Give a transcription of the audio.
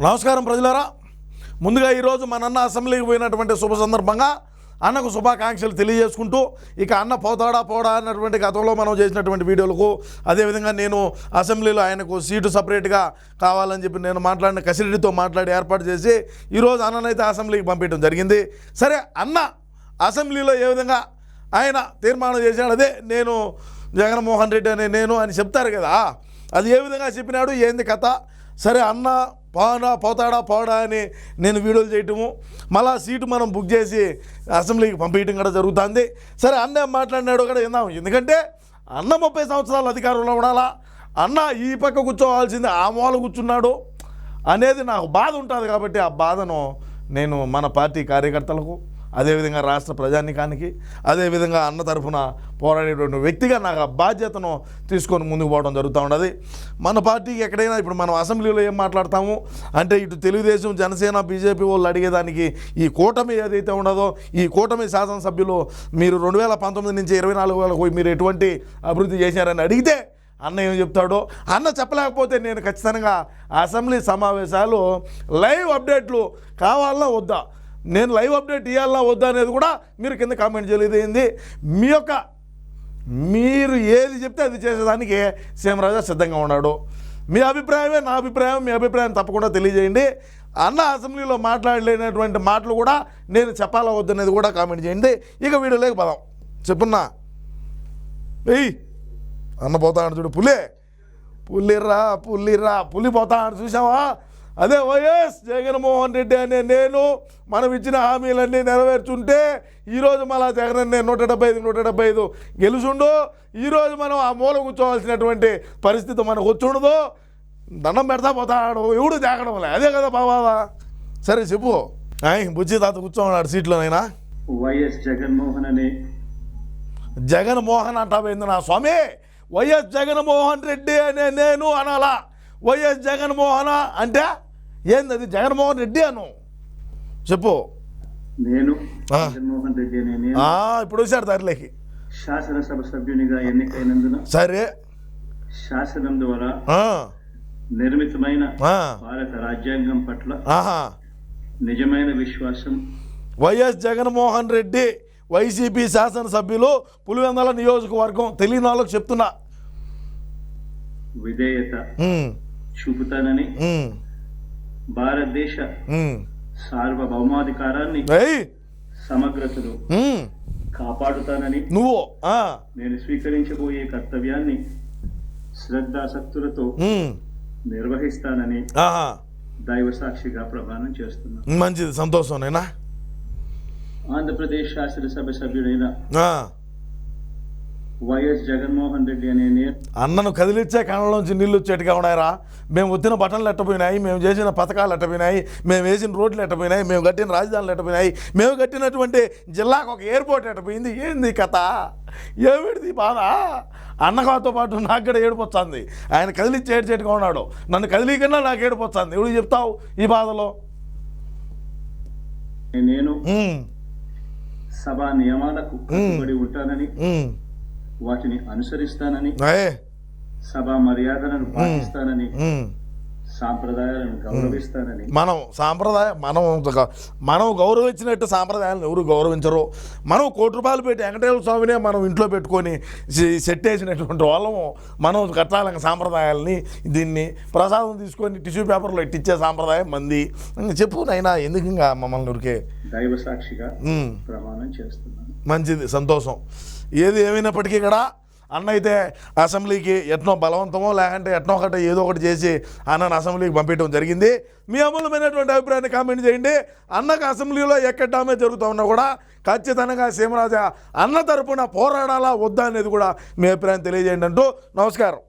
నమస్కారం ప్రజలారా. ముందుగా ఈరోజు మన అన్న అసెంబ్లీకి పోయినటువంటి శుభ సందర్భంగా అన్నకు శుభాకాంక్షలు తెలియజేసుకుంటూ ఇక అన్న పోతాడా పోడా అన్నటువంటి గతంలో మనం చేసినటువంటి వీడియోలకు అదేవిధంగా నేను అసెంబ్లీలో ఆయనకు సీటు సపరేట్గా కావాలని చెప్పి నేను మాట్లాడిన కసిరెడ్డితో మాట్లాడి ఏర్పాటు చేసి ఈరోజు అన్ననైతే అసెంబ్లీకి పంపించడం జరిగింది. సరే అన్న అసెంబ్లీలో ఏ విధంగా ఆయన తీర్మానం చేశాడు? అదే నేను జగన్మోహన్ రెడ్డి అనే నేను అని చెప్తారు కదా. అది ఏ విధంగా చెప్పినాడు? ఏంది కథ? సరే అన్న పోనా పోతాడా పోడా అని నేను వీడియోలు చేయటము. మళ్ళా సీటు మనం బుక్ చేసి అసెంబ్లీకి పంపించడం కూడా జరుగుతుంది. సరే అన్న మాట్లాడినాడు కూడా విందాం. ఎందుకంటే అన్న ముప్పై సంవత్సరాలు అధికారంలో ఉండాలా? అన్న ఈ పక్క కూర్చోవాల్సింది ఆ మూల కూర్చున్నాడు అనేది నాకు బాధ ఉంటుంది కాబట్టి ఆ బాధను నేను మన పార్టీ కార్యకర్తలకు అదేవిధంగా రాష్ట్ర ప్రజానికానికి అదేవిధంగా అన్న తరఫున పోరాడేటువంటి వ్యక్తిగా నాకు ఆ బాధ్యతను తీసుకొని ముందుకు పోవడం జరుగుతూ ఉన్నది. మన పార్టీకి ఎక్కడైనా ఇప్పుడు మనం అసెంబ్లీలో ఏం మాట్లాడతాము? అంటే ఇటు తెలుగుదేశం జనసేన బీజేపీ వాళ్ళు అడిగేదానికి ఈ కూటమి ఏదైతే ఉండదో ఈ కూటమి శాసనసభ్యులు మీరు రెండు వేల పంతొమ్మిది నుంచి ఇరవై నాలుగు వేలకు మీరు ఎటువంటి అభివృద్ధి చేశారని అడిగితే అన్న ఏం చెప్తాడో? అన్న చెప్పలేకపోతే నేను ఖచ్చితంగా అసెంబ్లీ సమావేశాలు లైవ్ అప్డేట్లు కావాలా వద్దా? నేను లైవ్ అప్డేట్ ఇవ్వాలన్నా వద్దా అనేది కూడా మీరు కింద కామెంట్ చేయలేదు ఏంది? మీ యొక్క మీరు ఏది చెప్తే అది చేసేదానికి సీమరాజా సిద్ధంగా ఉన్నాడు. మీ అభిప్రాయమే నా అభిప్రాయం మీ అభిప్రాయం తప్పకుండా తెలియజేయండి. అన్న అసెంబ్లీలో మాట్లాడలేనటువంటి మాటలు కూడా నేను చెప్పాలా వద్దనేది కూడా కామెంట్ చేయండి. ఇక వీడియోలోకి పదాం. చెప్పున్నా. ఏయ్ అన్న పోతా చూడు పులి పులిరా పులిరా పులి పోతా చూసావా అదే వైఎస్ జగన్మోహన్ రెడ్డి అనే నేను మనం ఇచ్చిన హామీలన్నీ నెరవేర్చుంటే ఈరోజు మళ్ళా జగన్ అనే నూట డెబ్బై ఐదు నూట డెబ్బై ఐదు గెలుచుండు. ఈరోజు మనం ఆ మూల కూర్చోవాల్సినటువంటి పరిస్థితి మనకు వచ్చుండదు. దండం పెడతా పోతాడు ఎవడు జాగడం లే. అదే కదా బాబా. సరే చెప్పు. బుజ్జి తాత కూర్చోమన్నాడు సీట్లోనైనా. వైఎస్ జగన్మోహన్ అనే. జగన్మోహన్ అంటావేంది నా స్వామి. వైఎస్ జగన్మోహన్ రెడ్డి అనే నేను అనాలా. వైఎస్ జగన్మోహన అంటే ఏంది అది జగన్మోహన్ రెడ్డి అను. చెప్పు. నేను. జగన్మోహన్ రెడ్డి ఇప్పుడు వచ్చాడు దారిలోకి. శాసనసభ సభ్యునిగా ఎన్నికైనందున సరే. శాసనం ద్వారా నిర్మితమైన భారత రాజ్యాంగం పట్ల ఆహా. నిజమైన విశ్వాసం వైఎస్ జగన్మోహన్ రెడ్డి వైసీపీ శాసనసభ్యులు పులివెందల నియోజకవర్గం తెలియని వాళ్ళకి చెప్తున్నా. విధేయత చూపుతానని భారతదేశ. సార్వభౌమాధికారాన్ని సమగ్రతను కాపాడుతానని నువ్వు నేను స్వీకరించబోయే కర్తవ్యాన్ని శ్రద్ధాసక్తులతో నిర్వహిస్తానని దైవ సాక్షిగా ప్రమాణం చేస్తున్నాను మంచిది సంతోషం నేనా? ఆంధ్రప్రదేశ్ శాసనసభ సభ్యుడైన. వైఎస్ జగన్మోహన్ రెడ్డి అనే నేను అన్నను కదిలిచ్చే కళ్ళలోంచి నీళ్ళు వచ్చేట్టుగా ఉన్నాయిరా. మేము వచ్చిన బట్టలు ఎట్టపోయినాయి మేము చేసిన పథకాలు ఎట్టపోయినాయి మేము వేసిన రోడ్లు ఎట్టపోయినాయి మేము కట్టిన రాజధానులు ఎట్టపోయినాయి మేము కట్టినటువంటి జిల్లాకు ఒక ఎయిర్పోర్ట్ ఎట్టపోయింది ఏంది కథ? ఏమిటిది బాధ? అన్నగాతో పాటు నాకు కూడా ఏడిపోతుంది ఆయన కదిలిచ్చి ఏడ్చేట్టుగా ఉన్నాడు. నన్ను కదిలీకన్నా నాకు ఏడిపోతుంది ఎవడు చెప్తావు ఈ బాధలో? నేను సభా నియమాలకు కట్టుబడి ఉంటానని వాటిని అనుసరిస్తానని సభా మర్యాదలను పాటిస్తానని. సాంప్రదాయాలను గౌరవిస్తానని. మనం సాంప్రదాయం మనం మనం గౌరవించినట్టు సాంప్రదాయాలను ఎవరు గౌరవించరు. మనం కోటి రూపాయలు పెట్టి వెంకటేశ్వర స్వామినే మనం ఇంట్లో పెట్టుకొని సెట్ వేసినటువంటి వాళ్ళము మనం కట్టాలి సాంప్రదాయాలని దీన్ని ప్రసాదం తీసుకొని టిష్యూ పేపర్లో ఇట్టిచ్చే సాంప్రదాయం మంది. ఇంక చెప్పు నైనా ఎందుకు ఇంకా మమ్మల్ని ఉరికే? దైవ సాక్షిగా ఉమ్, ప్రమాణం చేస్తున్నాను. మంచిది సంతోషం. ఏది ఏమైనప్పటికీ కూడా అన్న అయితే అసెంబ్లీకి ఎట్నో బలవంతమో లేకంటే ఎట్నో ఒకటి ఏదో ఒకటి చేసి అన్నను అసెంబ్లీకి పంపించడం జరిగింది. మీ అమూలమైనటువంటి అభిప్రాయాన్ని కామెంట్ చేయండి. అన్నకు అసెంబ్లీలో ఎక్కడ డామేజ్ జరుగుతూ ఉన్నా కూడా ఖచ్చితంగా సీమరాజా అన్న తరపున పోరాడాలా వద్దా అనేది కూడా మీ అభిప్రాయం తెలియజేయండి అంటూ నమస్కారం.